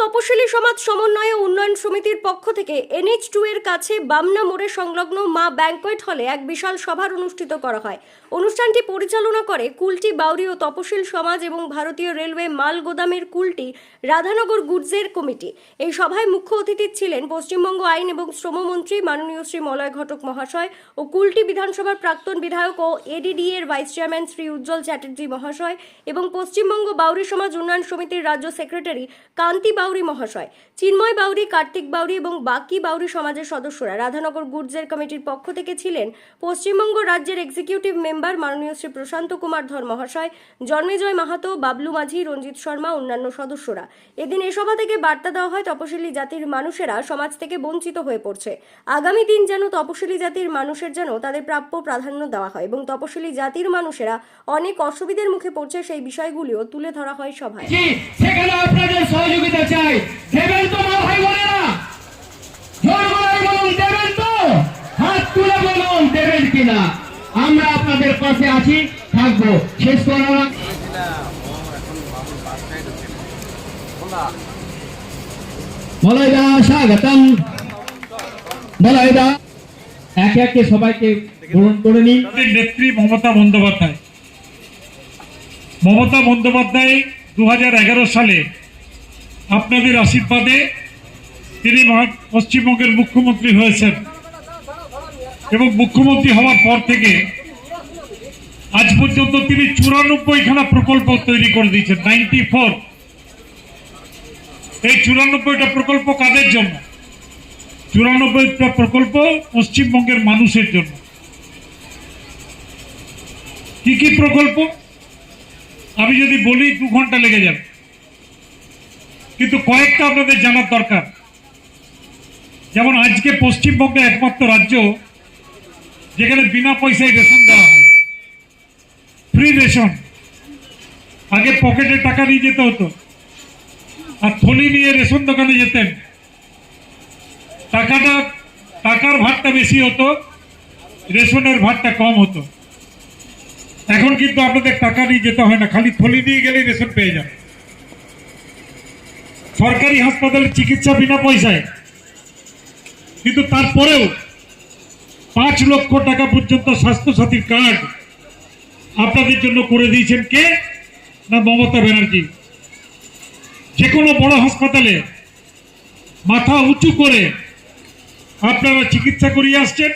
তপশিলি সমাজ সমন্বয়ে উন্নয়ন সমিতির পক্ষ থেকে এনএইচ টু এর কাছে বামনা মোড়ে সংলগ্ন মা ব্যাংকোয়েট হলে এক বিশাল সভার অনুষ্ঠিত করা হয়। অনুষ্ঠানটি পরিচালনা করে কুলটি বাউরি ও তপশিল সমাজ এবং ভারতীয় রেলওয়ে মাল গোদামের কুলটি রাধানগর গুডসের কমিটি। এই সভায় মুখ্য অতিথি ছিলেন পশ্চিমবঙ্গ আইন এবং শ্রমমন্ত্রী মাননীয় শ্রী মলয় ঘটক মহাশয় ও কুলটি বিধানসভার প্রাক্তন বিধায়ক ও এডিডি এর ভাইস চেয়ারম্যান শ্রী উজ্জ্বল চ্যাটার্জি মহাশয় এবং পশ্চিমবঙ্গ বাউরি সমাজ উন্নয়ন সমিতির রাজ্য সেক্রেটারি কান্তি বাউরি মহাশয়, চিন্ময় বাউরি, কার্তিক বাউরি এবং বাকি বাউরি সমাজের সদস্যরা। রাধানগর গুডসের কমিটির পক্ষ থেকে ছিলেন পশ্চিমবঙ্গ রাজ্যের এক্সিকিউটিভ মেম্বার মাননীয় শ্রী প্রশান্ত কুমার ধর মহাশয় জন্মেজয় মাহাতো, বাবলু মাঝি, রঞ্জিত শর্মা, অন্যান্য সদস্যরা। এদিন এ সভা থেকে বার্তা দেওয়া হয়, তপশিলি জাতির মানুষেরা সমাজ থেকে বঞ্চিত হয়ে পড়ছে। আগামী দিন যেন তপশিলি জাতির মানুষের যেন তাদের প্রাপ্য প্রাধান্য দেওয়া হয় এবং তপশিলি জাতির মানুষেরা অনেক অসুবিধার মুখে পড়ছে সেই বিষয়গুলিও তুলে ধরা হয় সভায়। সেখানে আপনাদের সহযোগিতা চাই। দেবেন তো ভাই বোনেরা জোর বলুন দেবেন তো। হাত তুলে বলুন, দেবেন কিনা। আমরা আপনাদের পাশে আছি, থাকব। শেষ করার একে সবাইকে গ্রহণ করে নিন। মমতা মমতা সালে আশীর্বাদে তিনি পশ্চিমবঙ্গের মুখ্যমন্ত্রী হয়েছেন। এবং মুখ্যমন্ত্রী হওয়ার পর থেকে আজ পর্যন্ত তিনি চুরানব্বই খানা প্রকল্প তৈরি করে দিয়েছেন নাইনটি ফোর এই চুরানব্বইটা প্রকল্প কাদের জন্য? চুরানব্বইটা প্রকল্প পশ্চিমবঙ্গের মানুষের জন্য। কি কি প্রকল্প? আমি যদি বলি, দু ঘণ্টা লেগে যাবে। কিন্তু কয়েকটা আপনাদের জানার দরকার। যেমন আজকে পশ্চিমবঙ্গে একমাত্র রাজ্য যেখানে বিনা পয়সায় রেশন দেওয়া হয়। Free ration. আগে পকেটে টাকা নিয়ে যেতে হতো। আর থলি নিয়ে রেশন দোকানে যেতেন। টাকাটা, টাকার ভারটা বেশি হতো, রেশনের ভারটা কম হতো। এখন কিন্তু আপনাদের টাকা নিয়ে যেতে হয় না, খালি থলি নিয়ে গেলেই রেশন পেয়ে যান। সরকারি হাসপাতালে চিকিৎসা বিনা পয়সায়। কিন্তু তারপরেও পাঁচ লক্ষ টাকা পর্যন্ত স্বাস্থ্যসাথীর কার্ড আপনাদের জন্য করে দিয়েছেন কে? না, মমতা ব্যানার্জি। যে কোনো বড় হাসপাতালে মাথা উঁচু করে আপনারা চিকিৎসা করিয়ে আসছেন,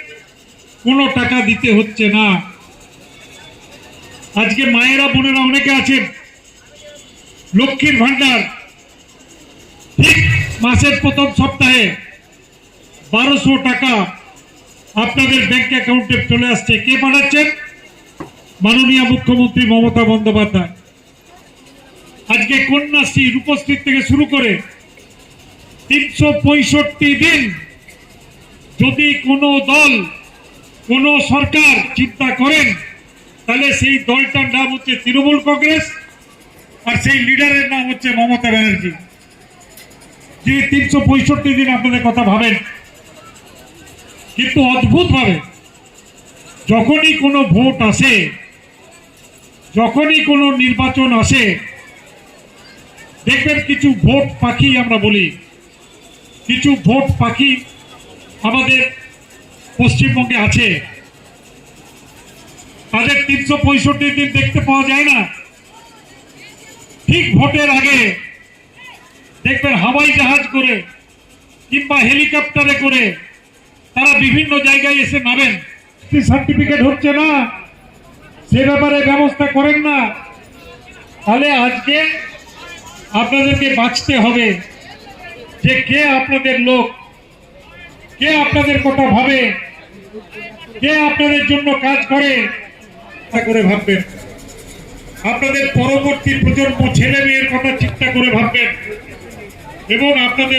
কোনো টাকা দিতে হচ্ছে না। আজকে মায়েরা, বোনেরা অনেকে আছেন, লক্ষ্মীর ভান্ডার ঠিক মাসের প্রথম সপ্তাহে বারোশো টাকা আপনাদের ব্যাংক অ্যাকাউন্টে চলে আসছে। কে পাঠাচ্ছেন মাননীয় মুখ্যমন্ত্রী মমতা বন্দ্যোপাধ্যায়। আজকে কন্যাশ্রী রূপশ্রী থেকে শুরু করে তিনশো পঁয়ষট্টি দিন যদি কোনো দল, কোনো সরকার চিন্তা করেন, তাহলে সেই দলটার নাম হচ্ছে তৃণমূল কংগ্রেস আর সেই লিডারের নাম হচ্ছে মমতা ব্যানার্জি। যে তিনশো দিন আপনাদের কথা ভাবেন কিন্তু অদ্ভুত ভাবে যখনই কোনো ভোট আসে, যখনই কোনো নির্বাচন আসে, দেখবেন কিছু ভোট পাখি আমরা বলি। কিছু ভোট পাখি আমাদের পশ্চিমবঙ্গে আছে। তাদের তিনশো পঁয়ষট্টি দিন দেখতে পাওয়া যায় না। ঠিক ভোটের আগে দেখবেন হাওয়াই জাহাজ করে কিংবা হেলিকপ্টারে করে তারা বিভিন্ন জায়গায় এসে নামেন। সার্টিফিকেট হচ্ছে না। সে ব্যাপারে ব্যবস্থা করেন না। তাহলে আজকে আপনাদেরকে বাঁচতে হবে। যে কে আপনাদের লোক, কে আপনাদের কথা ভাবে, কে আপনাদের জন্য কাজ করে, তা করে ভাববেন। আপনাদের পরবর্তী প্রজন্ম ছেলে মেয়ের কথা চিন্তা করে ভাববেন। এবং আপনাদের